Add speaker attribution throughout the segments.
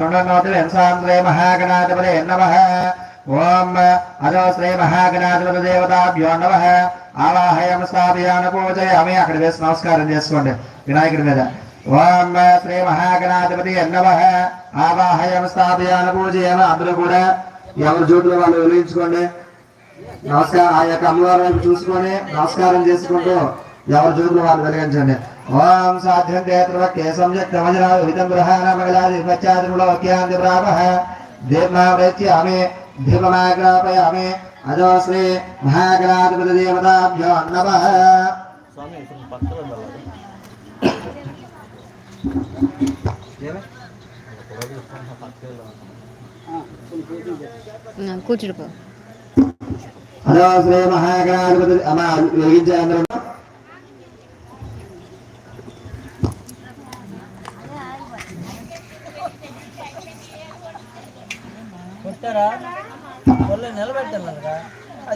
Speaker 1: శ్రీ మహాగణాధిపతి నమ ఓం అదో శ్రీ మహాగణాధిపతి దేవతాభ్యో నమ ఆవాహయం స్థాపయాన పూజయామి అక్కడ వేసి నమస్కారం చేసుకోండి వినాయకుడి మీద ఓం శ్రీ మహాగణాధిపతి నమ ఆవాహయం స్థాపయాన పూజయామి అందరూ కూడా ఎవరి జోటులో వాళ్ళు వెలిగించుకోండి. నమస్కారం. ఆ యొక్క అమ్మవారి వైపు చూసుకొని నమస్కారం చేసుకుంటూ ఎవరి జోబులు వాళ్ళు వెలిగించండి. ప్రాప దీర్ఘావృత్యామి దీపమాగ్రాపయామి అజో శ్రీ మహాగణాధిపతి దేవతాభ్యో నమః.
Speaker 2: స్వామి ఇప్పుడు పక్కన వెళ్ళాలి
Speaker 3: కూర్చుడిపో
Speaker 1: అజో శ్రీ మహాగణాధిపతి అమ్మ వెలిగించే అందరూ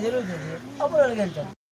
Speaker 4: 가지를
Speaker 2: 주지. 아무나 괜찮아.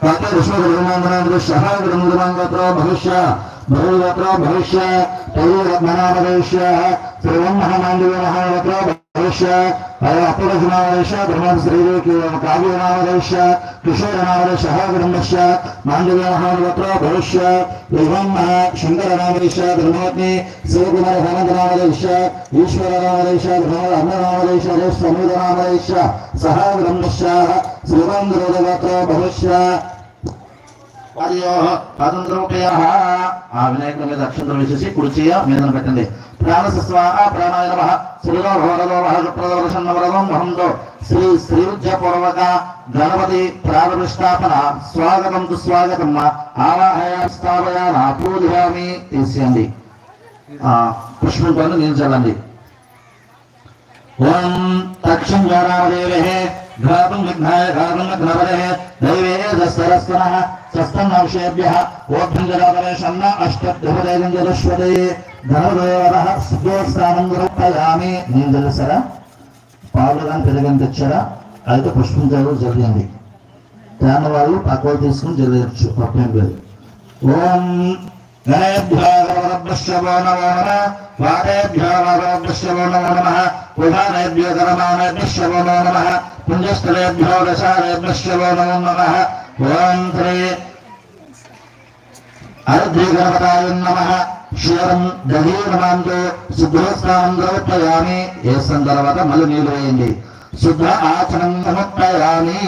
Speaker 2: పాత విష్ణుర్బ్రహ్మాంగనామదైష్య గ్రంథమాంగత్ర భవిష్య భగవత్ర భవిష్య తైరత్మనామదైష్య శ్రీవం మహామాండవ మహావత్ర భవిష్య అపరజనామదైష్య బ్రహ్మ శ్రీదేవి కావ్యనామదైష్య ऐश अपगजनावदेश ब्रह्मश्रीदेवकाव्यनामदेश किशोरनामदेश भविष्य एवं शङ्करनामदेश ब्रह्मवत्नी शिवकुमारहनन्तनामदेश ईश्वरनामदेश ब्रह्मनामदेश समीरनामदेश सः ब्रह्मश्च भविष्य భవిష్య వారియోహ స్వాతంత్రోపయాహ ఆ వినాయకుడి మీద అక్షంతరం వేసేసి కుడిచేయ మీద పెట్టండి. ప్రాణసస్వా ప్రాణాయ నమ. శ్రీలో భవరలో ప్రదర్శనవరలో మహంతో. శ్రీ శ్రీవిద్య పూర్వక గణపతి ప్రారంభిష్టాపన స్వాగతం దుస్వాగతం ఆవాహయ స్థాపయాన పూజయామి తీసేయండి. ఆ పుష్పంతో నీళ్ళు చల్లండి ఓం తక్షం జానామదేవే ఘాతం విఘ్నాయ ఘాతం విఘ్నపదే దైవే దస్తరస్తనః సస్తన్నర్షేభ్యः ఓభ్యం జరాపరేషన్న అష్టభ్యపదేవం జలశ్వదే ధనదేవరః సిద్ధోస్థానం గురుపయామి నేను తెలుసారా పాలు కానీ పెరగని తెచ్చారా? అయితే పుష్పించారు జరిగింది. దాని వాళ్ళు పక్కవ తీసుకుని జరగచ్చు తప్పేం లేదు. ఓం గణేభ్యో గౌరభ్యశ్చవో నమో నమ వారేభ్యో గౌరభ్యశ్చవో నమో నమ ఉదానేభ్యో గరమానేభ్యశ్చవో నమో నమ పుంజస్థలేభ్యో దశాలేభ్యశ్చవో నమో నమ ఓం శ్రీ అరుద్రీగణపతాయ నమ క్షీరం దహీనమాంతో శుద్ధోస్నానం సమర్పయామి వేసిన తర్వాత మళ్ళీ నీళ్ళు వేయండి శుద్ధ ఆచనం సమర్పయామి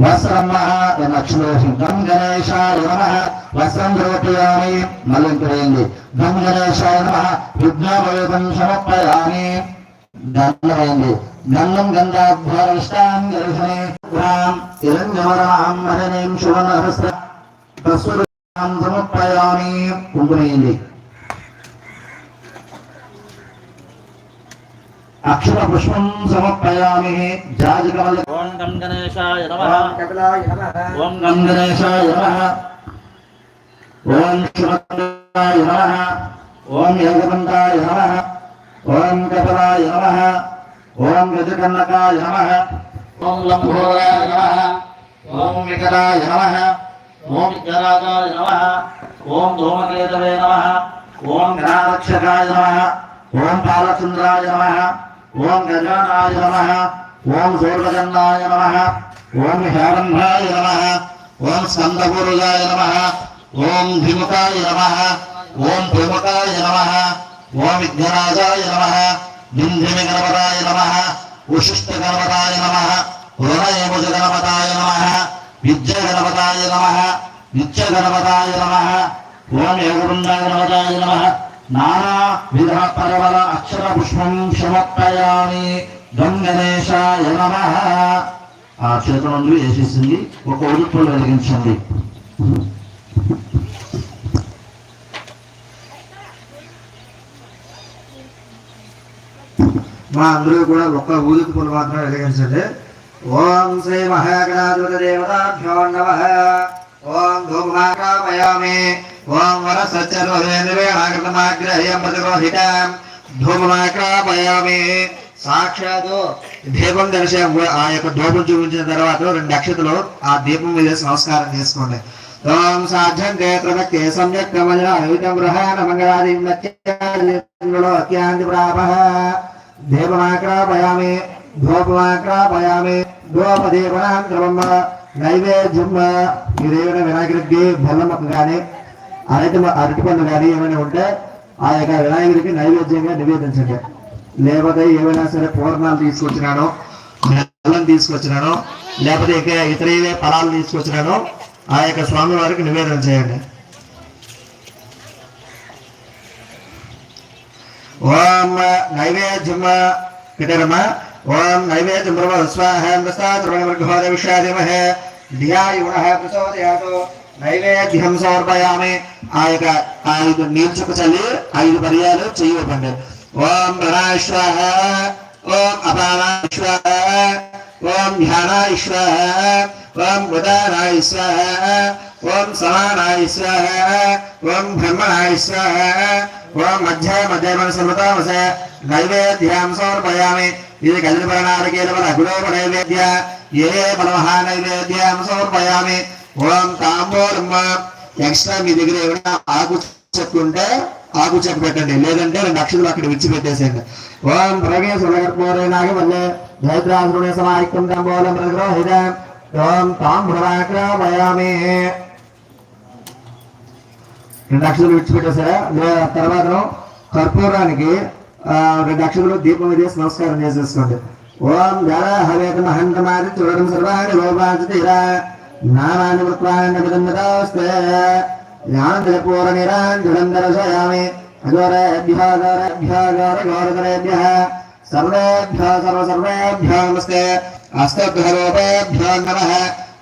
Speaker 2: వస్త్రం లక్ష్మీలక్ష్మి గం గణేశాయ నమ. వస్త్రం సమర్పయామి. మళ్ళీ గం గణేశాయ నమ. విఘ్నవేదం సమర్పయామి. గంధం వేయండి గంధం గంధాభ్యరిష్టాం గర్భనే రాం ఇరంజవరాం హరణీం శుభనహస్ర సమర్పయామి. కుంకుమేయండి అక్షర పుష్పం సమర్పయామి జాజకమల్ల
Speaker 5: ఓం గం గణేశాయ నమ
Speaker 1: కపిలాయ నమః
Speaker 5: ఓం గం
Speaker 2: గణేశాయ నమ ఓం శివాయ నమ ఓం యోగవంతాయ నమ ఓం కపలాయ నమ ఓం గజకన్నకాయ నమ ఓం లంబోదరాయ నమ ఓం వికటాయ నమ
Speaker 5: ఓం విద్యరాజాయ నమ ఓం ధూమకేతవే నమ
Speaker 2: ఓం గణారక్షకాయ నమ ఓం బాలచంద్రాయ నమ ఓం గజానాయ నమ ఓం సూర్యగన్నాయ నమ ఓం హేరంభాయ నమ ఓం స్కందపూరుజాయ నమ ఓం భిముఖాయ నమ ఓం ప్రముఖాయ నమ ఓం విఘ్నరాజాయ నమ బింధిమి గణపతాయ నమ ఉషిష్ట గణపతాయ నమ హృదయముజ గణపతాయ నమ విద్య గణపతాయ నమ నిత్య గణపతాయ నమ ఓం యోగబృందాయ గణపతాయ నమ నానావిధ పరవల అక్షర పుష్పం సమర్పయామి గంగణేశాయ నమ ఆ చేతుల నుండి వేసేసింది. ఒక ఉదుపులు వెలిగించండి. మా అందరూ కూడా ఒక్క ఊదుకు ఊదుకులు మాత్రమే వెలిగించండి. ఓం శ్రీ మహాగణాధిపతి దేవతాభ్యో నమ. ఓం ధూమాకామయామి ఓం వర సత్యర్వేంద్రవేణాకృతమాగ్రహ్యం సాక్షాత్ దీపం దర్శనం ఆ యొక్క ధూపం చూపించిన తర్వాత రెండు అక్షతలు ఆ దీపం మీద సంస్కారం చేసుకోండి. ఓం సాధ్యం కేత్రమక్కే సమ్యక్ కమల అవితం గ్రహాణ మంగళాది అత్యాంతి ప్రాప. దీపమాక్రాపయామి. ధూపమాక్రాపయామి. ధూపదీపనాంతరమ్మ నైవేద్యం ఈ మీరేమైనా వినాయకుడికి బెల్లం కానీ అరటి అరటి పండు కానీ ఏమైనా ఉంటే ఆ యొక్క వినాయకుడికి నైవేద్యంగా నివేదించండి. లేకపోతే ఏమైనా సరే పూర్ణాలు తీసుకొచ్చినాను బెల్లం తీసుకొచ్చినాను లేకపోతే ఇక ఇతర ఏవే ఫలాలు తీసుకొచ్చినాను ఆ యొక్క స్వామి వారికి నివేదన చేయండి. ఓం నైవేద్యం పితరమ ఓం నైవేద్యం స్వాహ స్వాహం ప్రసాద్రమృఘోర విషాదిమహే ధియాయుణః ప్రచోదయాతు. నైవేద్యం సమర్పయామి ఆ యొక్క ఆ ఐదు నీల్చుకు చల్లి ఐదు పర్యాలు చేయకండి ఓం ప్రణాశ్వాహ ఓం అపానాశ్వాహ ఓం ధ్యానాశ్వాహ ఓం ఉదానాయ స్వాహ
Speaker 1: ఓం సమానాయ స్వాహ ఓం బ్రహ్మణాయ స్వాహ ఓం మధ్య మధ్యమ సర్వతామస నైవేద్యాం సమర్పయామి ఇది కదిలిపరణారకీలవల గుణోప నైవేద్య ఏ బలమహా నైవేద్యాం సమర్పయామి ఓం తాంబూలమ్మ ఎక్స్ట్రా మీ దగ్గర ఏమైనా ఆకు చెక్కు ఉంటే ఆకు చెక్క పెట్టండి. లేదంటే రెండు అక్షరాలు అక్కడ విడిచిపెట్టేసేయండి. ఓం ప్రగే సురగర్పూరే నాగవల్లే జైత్రాసురుణే సమాయుక్తం తాంబూలం ప్రగ్రహిత ఓం తాంబూలమాక్రమయామి రెండు అక్షరాలు విడిచిపెట్టేసారా లే- తర్వాత కర్పూరానికి రెండు అక్షరాలు దీపం వేసి నమస్కారం చేసేసుకోండి. ఓం జర హవేత మహంతమాది చూడడం సర్వాణి లోపాంచతీరా. ఇలా వృత్వాన్ని విదందతాస్తే జ్ఞానపూర నిరాంజనం దర్శయామి అఘోరేభ్యో ఘోరేభ్యో ఘోర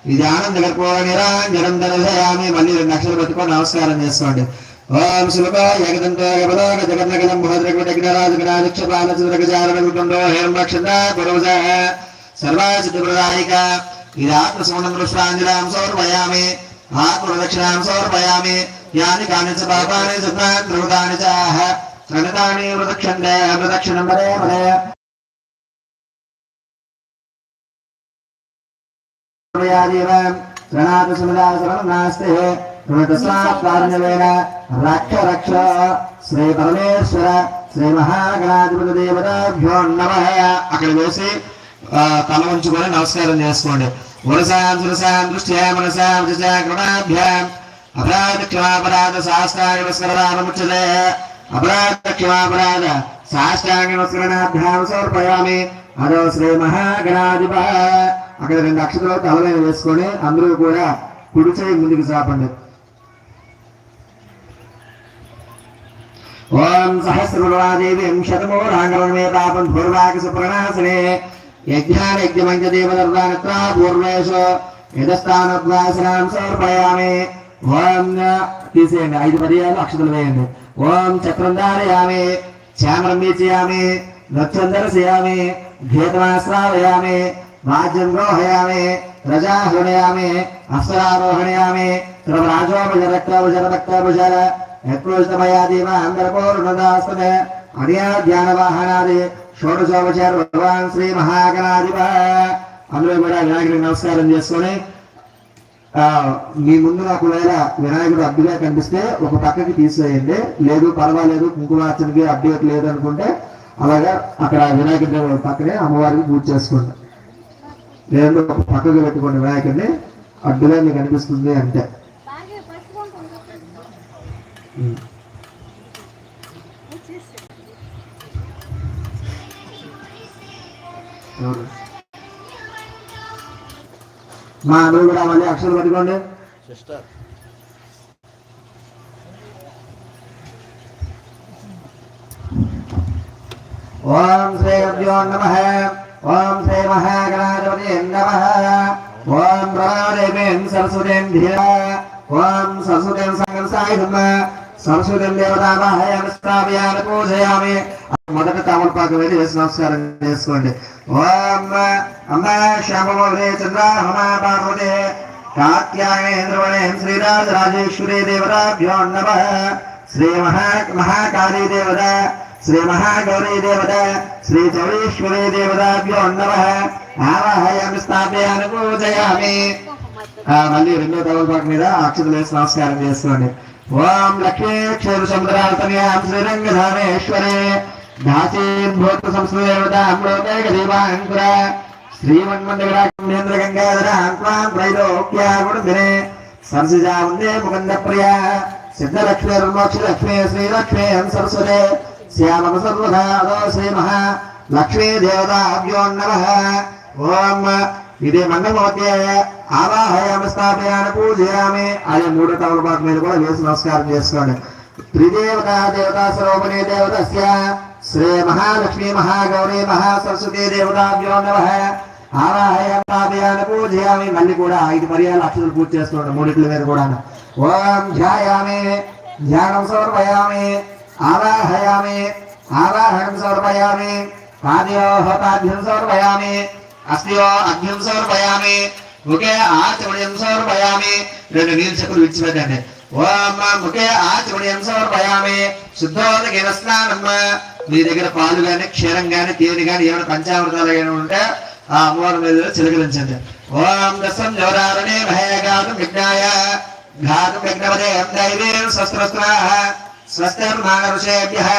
Speaker 1: ఇది ఆనందకర్పూర దర్శయామి మళ్ళీ రెండు అక్షరాలు పెట్టుకొని నమస్కారం చేసుకోండి ఓం శివక ఏకదంతో గబలోక పుష్పాంజలాం సమర్పయామి ఆత్మరక్షణాం సమర్పయామి యాని కాని చ పాపాని సత్నాన్ చాహ ప్రణతాని ప్రదక్షిణే ప్రదక్షిణం వరే వరే ప్రణాత సుమదా శరణం నాస్తే ృతస్వాత్మారణవేన రక్ష రక్ష శ్రీ పరమేశ్వర శ్రీ మహాగణాధిపతి దేవతాభ్యో నమ అక్కడ వేసి తల ఉంచుకొని నమస్కారం చేసుకోండి. వరసాం సురసాం దృష్ట్యా మనసాం కృణాభ్యాం అపరాధ క్షమాపరాధ సాష్టాంగ నమస్కరణాముచ్చతే అపరాధ క్షమాపరాధ సాష్టాంగ నమస్కరణాభ్యాం సమర్పయామి. అదో శ్రీ మహాగణాధిప. అక్కడ రెండు అక్షరాలు తలమైన వేసుకొని అందరూ కూడా కుడి చేయి ముందుకు చాపండి. ఓం సహస్రదేవీం శతమూరాంగమే పాపం పూర్వాక సుప్రణాసనే యజ్ఞాన యజ్ఞమంచ దేవదర్వానత్రా పూర్వేషు యథస్థానద్వాసనాం సమర్పయామి ఓం తీసేయండి. ఐదు పర్యాలు అక్షతలు వేయండి. ఓం చక్రం ధారయామి. చామరం వీచయామి. నృత్యం దర్శయామి. గీతమాశ్రావయామి వాద్యం రోహయామి. ప్రజాహృణయామి అప్సరారోహణయామి త్రివరాజోపజరక్తభుజరక్తభుజర యత్రోజితమయా దేవ అందరపూర్ణదాస్తమే ధ్యాన వాహనాది షోడశోపచార భగవాన్ శ్రీ మహాగణాధిప. అందరూ కూడా వినాయకుడికి నమస్కారం చేసుకొని ఆ, మీ ముందు నాకు వేళ వినాయకుడు అడ్డుగా కనిపిస్తే ఒక పక్కకి తీసేయండి లేదు పర్వాలేదు కుంకుమార్చనకి అడ్డు లేదు అనుకుంటే అలాగా అక్కడ వినాయకుడి పక్కనే అమ్మవారికి పూజ చేసుకోండి. లేదంటే ఒక పక్కకు పెట్టుకోండి వినాయకుడిని. అడ్డుగా మీకు అనిపిస్తుంది అంటే. మా అందరూ కూడా మళ్ళీ అక్షరాలు పట్టుకోండి.
Speaker 2: సిస్టర్.
Speaker 1: ఓం శ్రీ అభ్యో నమ. ఓం శ్రీ మహాగణాధిపతి నమ. ఓం ప్రమాదేవీం సరస్వతీం ధీర ఓం సరస్వతీం సంగం సంస్కృతం దేవతామహయామి స్థాపయామి పూజయామి. మొదట తమలపాకు వెళ్ళి వేసి నమస్కారం చేసుకోండి. ఓం అమ్మ శ్యామమౌళే చంద్ర హమా పార్వతే. కాత్యాయనేంద్రవణే శ్రీరాజ రాజేశ్వరి దేవతాభ్యో నమ. శ్రీ మహా మహాకాళీ దేవత శ్రీ మహాగౌరీ దేవత శ్రీ చౌరీశ్వరీ దేవతాభ్యో నమ. ఆవాహయామి స్థాపయామి పూజయామి. మళ్ళీ రెండో తలపాటు మీద అక్షతలు వేసి నమస్కారం చేసుకోండి. ఓం లక్ష్మీక్షేమ క్షేత్ర సముద్రాతమ్యాం శ్రీరంగధామేశ్వరే దాసీభూత సంస్కృత అమృతేక దీపాంకుర శ్రీమన్మండగరాంద్ర గంగాధర అంక్వాం త్రైలోక్య వందే ముకుంద ప్రియ సిద్ధలక్ష్మీర్మోక్షలక్ష్మీ శ్రీలక్ష్మీ సరస్వతే శ్యామ సర్వధాదో శ్రీమహ లక్ష్మీ దేవతాభ్యో నమ. ఓం ఇదే మంగళమూర్తి ఆవాహయామి స్థాపయామి పూజయామి. అనే మూడు తమలపాకు మీద కూడా వేసి నమస్కారం చేసుకోండి. త్రిదేవత దేవతా స్వరూపిణి దేవతస్య. శ్రీ మహాలక్ష్మి మహాగౌరీ మహాసరస్వతి దేవతాభ్యో నమ. ఆవాహయామి స్థాపయామి పూజయామి. మళ్ళీ కూడా ఐదు పర్యాలు అక్షరాలు పూజ చేస్తున్నాడు మూడిట్ల మీద కూడా. ఓం ధ్యాయామి ధ్యానం సమర్పయామి ఆవాహయామి ఆవాహనం సమర్పయామి పాదయోహ పాద్యం సమర్పయామి అస్తి అగ్నిం సమర్పయామి ముఖే ఆచమణీయం సమర్పయామి రెండు నీళ్ళు చెక్కులు విడిచిపెట్టండి. ఓం ముఖే ఆచమణీయం సమర్పయామి శుద్ధోదగిన స్నానమ్మ. మీ దగ్గర పాలు గాని క్షీరం గాని తేనె గాని ఏమైనా పంచామృతాలు గాని ఉంటే ఆ అమ్మవారి మీద చిలకరించండి. ఓం దశం జోరారణే మహేగాతం విజ్ఞాయ ఘాతం విఘ్నపదే దైవీం స్వస్త్రస్త్రాః స్వస్తిర్మానరుషేభ్యः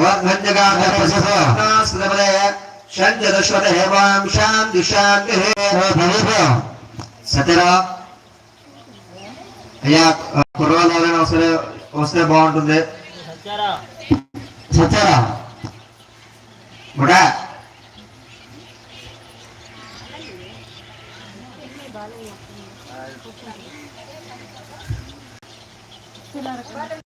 Speaker 1: ఓర్ధ్వంజగాధపదే షంజదశ్వత హేవాం శాంతి శాంతి సత్యరా అయ్యా కుర్రవాళ్ళు ఎవరైనా వస్తే వస్తే బాగుంటుంది
Speaker 2: సత్యారా
Speaker 1: సత్యారా బుడా హరిద్రాణ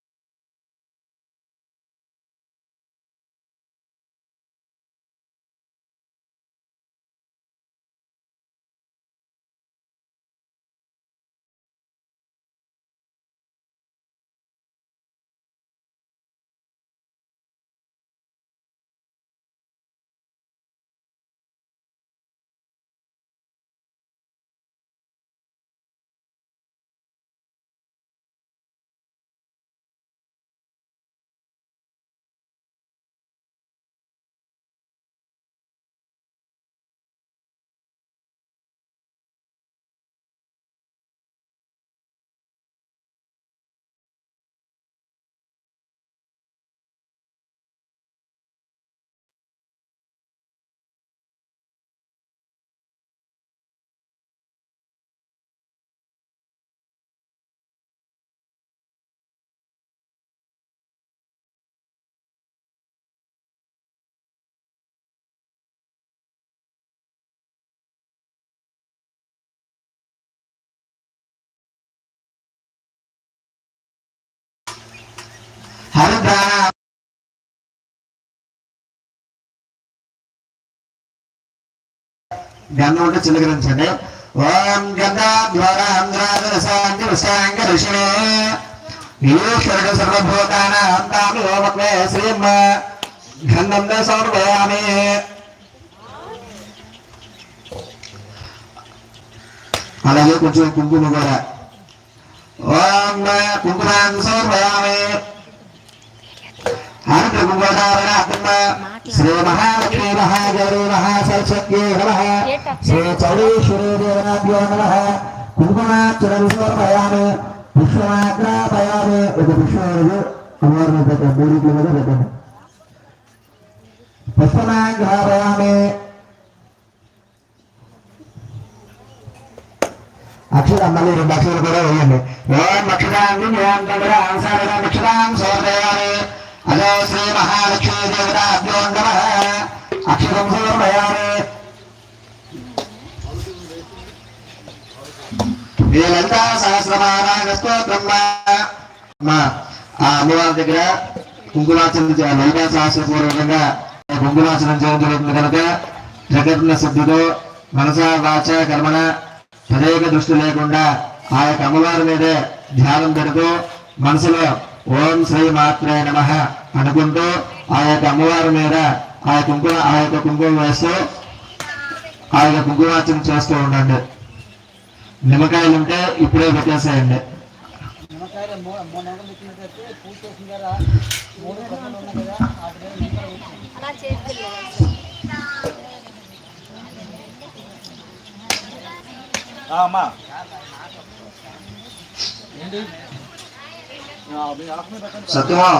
Speaker 1: గన్నం ఉంటే చిలకరించండి ఓం గంధాధ్వరాంధ్రాదరసాంతి విశాంగ సర్వభూతాన అంతామి ఓమక్వే శ్రీమ్మ గంధం సమర్పయామి. అలాగే కొంచెం కుంకుమ కూడా. ఓం కుంకుమాన్ని సమర్పయామి. శ్రీ మహాలక్ష్మీ మహాగౌరీ మహాసరస్వత్యే నమ శ్రీ చౌడేశ్వరీ దేవనాభ్యో నమ కుంకుమార్చన సమర్పయామి పుష్పమాగ్రాపయామి ఒక పుష్పములు అమ్మవారిని పెట్టండి మూడింటి మీద పెట్టండి పుష్పమాగ్రాపయామి అక్షరం మళ్ళీ రెండు అక్షరాలు కూడా వేయండి ఓం అక్షరాన్ని ఓం దగ్గర ఆంసారిగా హలో శ్రీ మహాలక్ష్మీ దేవతాభ్యో నమ. అక్షరం సమర్పయామి. వీళ్ళంతా సహస్రమారాయణ స్తోత్రం మా ఆ అమ్మవారి దగ్గర కుంకుమార్చన లలితా సహస్రపూర్వకంగా కుంకుమార్చనం చేయడం జరుగుతుంది కనుక జగత్న శుద్ధితో మనస వాచ కర్మణ తదేక దృష్టి లేకుండా ఆ యొక్క అమ్మవారి మీదే ధ్యానం పెడుతూ మనసులో ఓం శ్రీ మాత్రే నమ. అనుకుంటూ ఆ యొక్క అమ్మవారి మీద ఆ కుంకుమ ఆ యొక్క కుంకుమ వేస్తూ ఆ యొక్క కుంకుమార్చన చేస్తూ ఉండండి. నిమ్మకాయలు ఉంటే ఇప్పుడే పెట్టేసేయండి.
Speaker 4: మూడు మూడు నెలలు పెట్టినట్టయితే పూజ చేసిన కదా మూడు కొమ్మలు ఉన్నాయి కదా వాటి మీద నిమ్మకాయలు వేసి
Speaker 3: అలా చేస్తుంది
Speaker 2: అమ్మా ఏంటి ఆ, మీ ఆత్మ పెట్టండి
Speaker 1: సత్యమా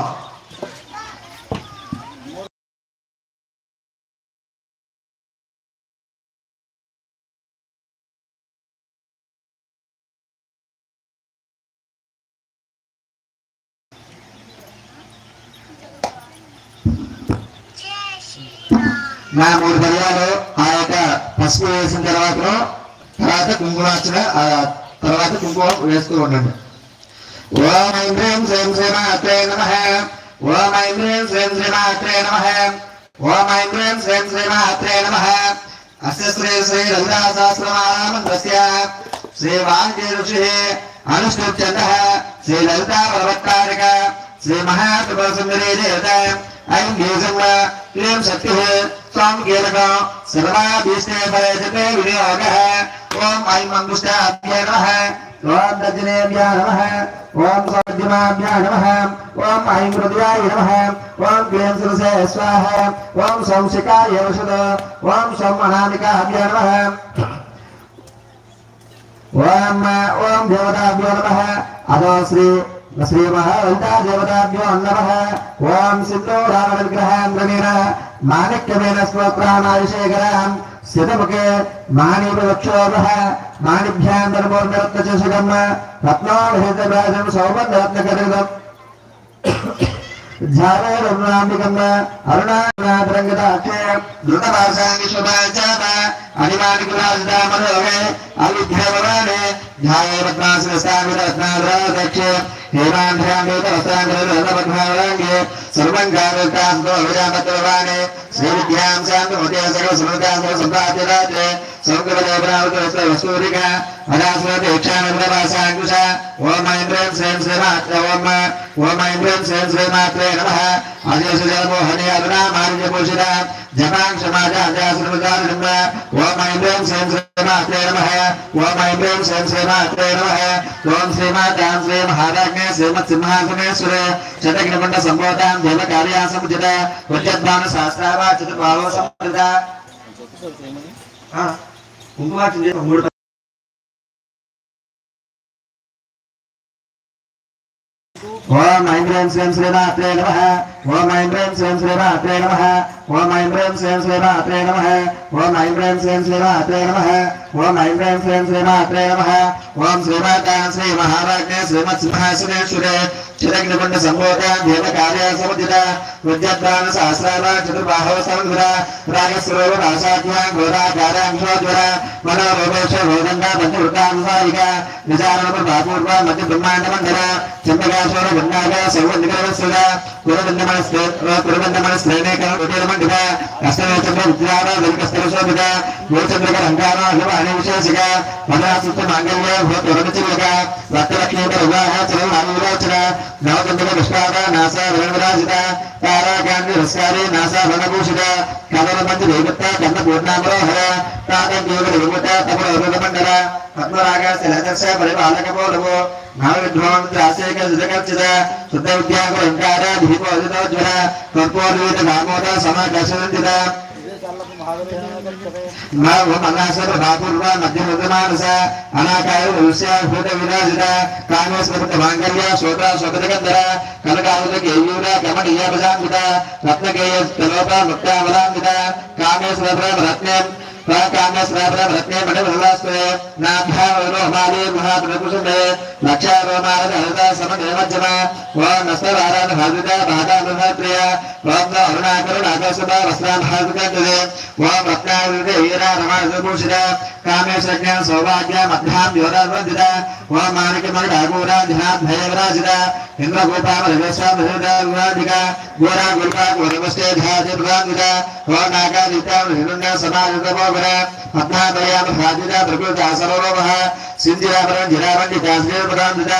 Speaker 1: నా మూడు పర్యాలు ఆ యొక్క పసుపు వేసిన తర్వాత తర్వాత కుంకుమార్చన తర్వాత కుంకుమ వేస్తూ ఉండండి. ఓం ఐం హ్రీం శ్రీం శ్రీమాత్రే నమ. ఓం ఐం హ్రీం శ్రీం శ్రీమాత్రే నమ. ఓం ఐం హ్రీం శ్రీం శ్రీమాత్రే నమ. అస్య శ్రీ శ్రీ లలితా శ్రీ వాంగి ఋషి అనుష్ఠుప్యంత శ్రీ లలితా పర్వతారిక శ్రీ మహాత్మ సుందరీ దేవత ఐం గీజంగా క్లీం శక్తి. स्वाम केरक सर्वाभीष्णे भयजने विनियोगः ॐ ऐं मङ्गुष्टाभ्य नमः ॐ रजनेभ्यः नमः ॐ सौर्जमाभ्यः नमः ॐ ऐं हृदयाय नमः ॐ क्लीं सुरसे स्वाहा ॐ संशिकाय वषद ॐ संमहानिकाभ्य नमः ॐ ॐ देवताभ्यो नमः अदो श्री శ్రీ మహావల్తా దేవతాభ్యో నమ ఓం సింధూరామ విగ్రహాంధ్రమేన మాణిక్యమేన స్తోత్రానాభిషేకర స్థితముఖే మాణిపక్షోభ మాణిభ్యాంతరమూర్ణరత్నచషకం రత్నోభిహితరాజం సౌమందరత్నకరిదం ధ్యానోరమణాంబికం అరుణానాథరంగదాక్షే. ధృతభాషాంగి శుభాచార. అనిమానికులాజదామరోగే అవిద్యావరానే ధ్యాయే రత్నాసిన స్థామిత రత్నాధరాధ్యక్షే హేమాంధ్రామేత రత్నాంధ్రపద్మావరాంగే సర్వం కామకాంతో విజాపత్రవాణే శ్రీ విద్యాం శాంతమతే సకల సమృద్ధాంధ్ర సంపాద్యరాత్రే సౌకర్యప్రావత వసూరిక అదాస్మతి యక్షానందవాసాంకుశ ఓం ఐంద్రం శ్రీం శ్రీమాత్ర ఓం ఓం ఐంద్రం శ్రీం శ్రీమాత్రే నమ అజేష జలమోహనే అరుణా మారిజపూషిత జపాంక్ష మాజాజాసురముదారుణం ఓం ఐంద్రం శ్రీం శ్రీమాత్రే నమ ఓం శ్రీమాతాం శ్రీ మహారాజ్ఞే శ్రీమత్ సంబోధాం దేవ కార్యాసముచిత ఉద్యద్వాన శాస్త్రావాచిత భావ కుంకుమార్చన చేసి మూడు ఓం ఐం హ్రీం శ్రీం శ్రీమాత్రే నమ ఓం ఐం హ్రీం శ్రీం శ్రీమాత్రే నమ ఓం ఐం హ్రీం శ్రీం శ్రీమాత్రే నమ ఓం ఐం హ్రీం శ్రీం శ్రీమాత్రే నమ ఓం ఐం హ్రీం శ్రీం శ్రీమాత్రే నమ ఓం శ్రీమాతా శ్రీ మహారాజ్ఞే శ్రీమత్ సింహాసనేశ్వరే చిరగ్నికుండ సంబోధ దేవ కార్య సముదిత విద్యద్వాన సహస్రాల చతుర్బాహవ సంధుర రాగస్వరూప రాసాధ్య ఘోరాకారాంశోజ్వర మనోరోపేశ భోదండ పంచవృత్తాంసాయిక విచారణ బాపూర్వ మధ్య బ్రహ్మాండ మండల చంద్రకాశ్వర గంగాగ సర్వనికరవస్సుల కురబంధమనస్త్రే కురబంధమనస్త్రేణేక మండిత అష్టమేచంద్ర విద్యావ వెంకస్తర శోభిత గోచంద్రక లంకార శుభ అనివిశేషిక పదాసుత్వ మాంగళ్య భూతురమిచిక రక్తలక్ష్మీక వివాహ చలం అనువిలోచన నవచంద్ర విష్ణాద నాస వేణురాజిత తారాకాంతి రస్కారి నాస వనభూషిత కమల మంది కన్న పూర్ణామరోహర తాకంయోగ విముత తమల మండల పద్మరాగ శిలదర్శ పరిపాలక పోలము నవ విద్వాంద్రాసేక సుజగర్చిత శుద్ధ విద్యాంగ ఓంకార మధ్యమృతమానస అనాకాయ భూత విరాజిత కామేశ్వర మాంగళ్య శోభ శోభదగంధర కేయూర ప్రజాంగిత రత్నకేయ ముక్తామలాంగిత కామేశ్వర రత్నం కామేశ్వర రత్నే మణిమలాస్వే నాభ్యావలో హిమాలయ మహాత్మకుసుండే లక్షారోమాల హరిత సమదేవజ్జమ ఓం నస్తవారాన భావిత బాధానుభాత్రియ ఓం అరుణాకరుణ ఆకాశభ వస్త్రాన్ భావితే ఓం రత్నావృత వీర రమాభూషిత కామేశ్వజ్ఞ సౌభాగ్య మధ్యాం యోధావందిత ఓం మాణిక మణి ఠాకూర ధ్యాన్ భయవరాజిత ఇంద్రగోపాల రవేశ్వరాధిక గోరా గుల్కా గోరవస్తే ధ్యాతి ప్రధాన్విత ఓం నాగాదిత్య హిరుండ సమాజిత భోగర పద్మాదయామ ప్రకృతి సర్వలోభ సింధిరాభరణ జిరావండి కాశ్మీర ప్రధాన్విత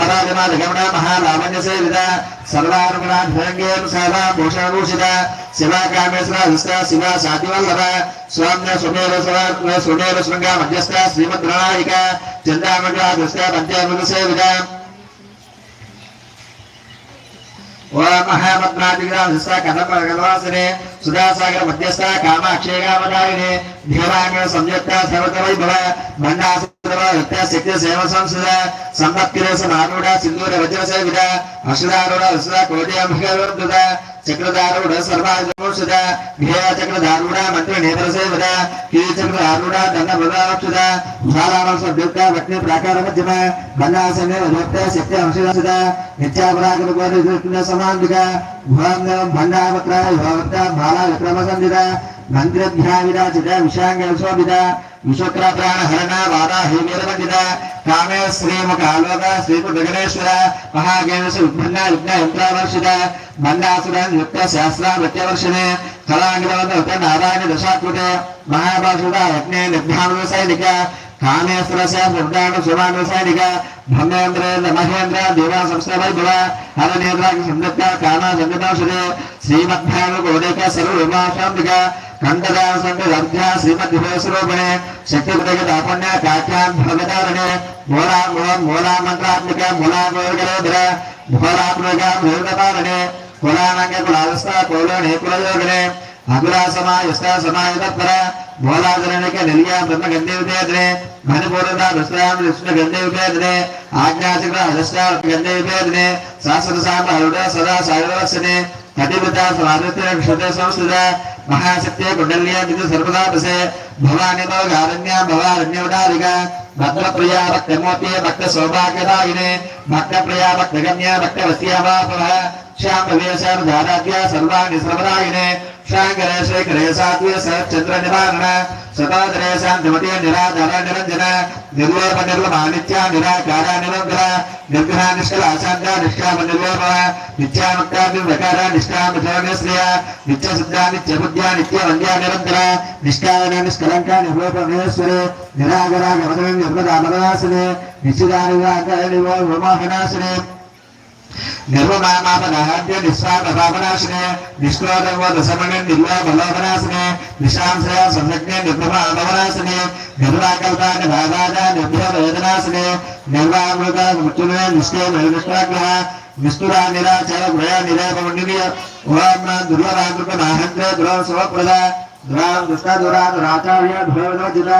Speaker 1: మరాజమా మహాలావణ్య సేవిత సర్వానుగుణాధ్యంగేను సభా భూషణభూషిత కామేశ్వర హస్త శివ స్వామ్య సుమేర సుమేర మధ్యస్థ శ్రీమద్ ప్రణాళిక దృష్ట పంచామృత సేవిత ఓం మహాపద్మాదిగ్రామస్థ కథపగవాసనే సుధాసాగర మధ్యస్థ కామాక్షేగామదాయిని దేవాంగ సంయుక్త సర్వత వైభవ బండాసుర యుక్త శక్తి సేవ సంస్థ సంపత్కిర సమారూఢ సింధూర వజ్ర సేవిత అక్షరారూఢ విశ్వ కోటి అంబికవర్ధుత చక్రధారూఢ సర్వాజమోషిత ధ్యేయ మంత్రి నేత్ర కీర్తి దండ ప్రాకార మధ్యమ బండాసనే శక్తి కోరి భండావక్ర బాల విక్రమ సంధిత మంత్రధ్యావిరాజిత విశాంగ శోభిత విశ్వక్ర హరణ వాదా హేమీరవందిత కామే శ్రీముఖ ఆలోక శ్రీపు విఘ్నేశ్వర మహాగేశ విఘ్న విఘ్న యంత్రావర్షిత మండాసుర నృత్య శాస్త్ర నృత్యవర్షిణే కళాంగిరవంత నారాయణ దశాకృత మహాభాషుత యజ్ఞే నిర్ధారణ సైనిక కామేశ్వరస్య శబ్దాను శుభాను సైనిక బ్రహ్మేంద్ర మహేంద్ర దేవా సంస్థ హరనేంద్ర హరనేంద్రాకి సందత్త కామ సంగతాషుదే శ్రీమద్భాను కోదేక సర్వమాశాంతిక కంఠదా శ్రీమతి శ్రీమద్దివేశ్వరూపిణే శక్తిపదక దాపుణ్య కాఖ్యాన్ భగదారణే మూలా మూలం మూలా మంత్రాత్మిక మూలా గోగరేంద్ర మూలాత్మిక మూలపారణే కులానంగ కులావస్థ కులోనే కులయోగనే అగులా సమాయస్త సమాయతత్పర మూలాధరణిక నిలియా బ్రహ్మ గంధేవిపేదనే మణిపూర్ణ విశ్రామ విష్ణు గంధేవిపేదనే ఆజ్ఞాచక్ర అధిష్ట గంధేవిపేదనే శాస్త్ర సామ సదా సాగరవసనే కటిపిత స్వామిత్ర క్షత సంస్థిత మహాశక్తి కుండల్య విధి సర్వదా ప్రసే భవాని భవగారణ్య భద్రప్రియా భక్తమూర్తి భక్త సౌభాగ్యదాయినే భక్త ప్రియా భక్తగమ్య భక్త వస్యావాపవ శ్యామ ప్రవేశాన దారాధ్య సర్వాణి సర్వదాయినే శాంకరే శ్రీకరే సాత్వే సచంద్ర నివారణ సతాదరే శాంతిమతి నిరాధర నిరంజన నిర్లోభ నిర్లమానిత్య నిరాకార నిరంతర నిర్గ్రహ నిష్కల అశాంత నిష్కామ నిర్లోభ నిత్యానుక్త నిర్వకార నిష్కామ శ్రేయ నిత్య సిద్ధ నిత్య బుద్ధ్య నిత్య వంద్య నిరంతర నిష్కామ నిష్కలంక నిర్లోభ మహేశ్వరే నిరాగర గమన నిర్మదామనాశనే నిశ్చిదాని దశమణి నిర్వమామాపనాద్య నిస్వాపనాశనే నిష్క్రోధమోదశమణి నిర్లోభలోభనాశనే నిర్వాకల్పాక సంజ్ఞే నిర్భమాభవనాశనే నిర్వాకల్పాన్ని నిర్భవేదనాశనే నిర్వామృత మృత్యునే నిష్ఠే నిష్ఠాగ్రహ నిష్ఠురా నిరాచర భయ నిరేపమండిని ఓం దుర్వరాకృత నాహంత్రే దురవ శుభప్రద దురా దుష్ట దురా దురాచార్య దురవజిత